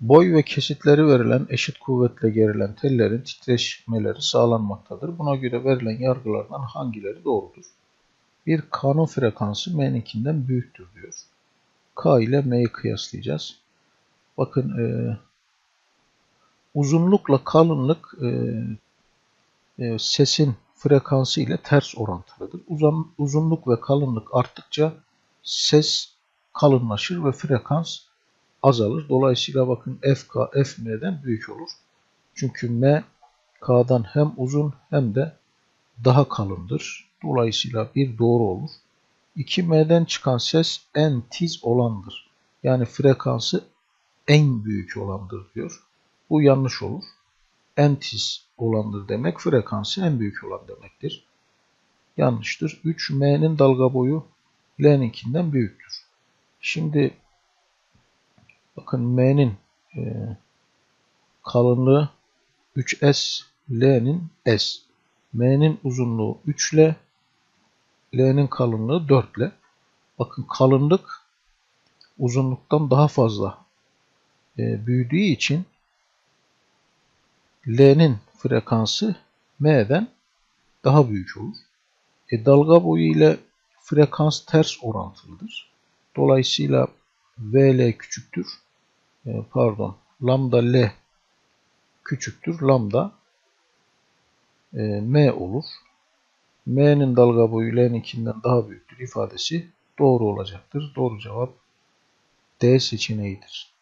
Boy ve kesitleri verilen eşit kuvvetle gerilen tellerin titreşmeleri sağlanmaktadır. Buna göre verilen yargılardan hangileri doğrudur? Bir kanun frekansı M'ninkinden büyüktür diyor. K ile M'yi kıyaslayacağız. Bakın e, uzunlukla kalınlık e, e, sesin frekansı ile ters orantılıdır. Uzun, uzunluk ve kalınlık arttıkça ses kalınlaşır ve frekans azalır. Dolayısıyla bakın FK FM'den büyük olur. Çünkü M K'dan hem uzun hem de daha kalındır. Dolayısıyla bir doğru olur. 2M'den çıkan ses en tiz olandır. Yani frekansı en büyük olandır diyor. Bu yanlış olur. En tiz olandır demek frekansı en büyük olan demektir. Yanlıştır. 3M'nin dalga boyu L'ninkinden büyüktür. Şimdi bakın M'nin e, kalınlığı 3S, L'nin S. M'nin uzunluğu 3 L, L'nin kalınlığı 4 L. Bakın kalınlık uzunluktan daha fazla e, büyüdüğü için L'nin frekansı M'den daha büyük olur. E, dalga boyu ile frekans ters orantılıdır. Dolayısıyla VL küçüktür. E, pardon. Lambda L küçüktür. Lambda e, M olur. M'nin dalga boyu L'ninkinden daha büyüktür ifadesi doğru olacaktır. Doğru cevap D seçeneğidir.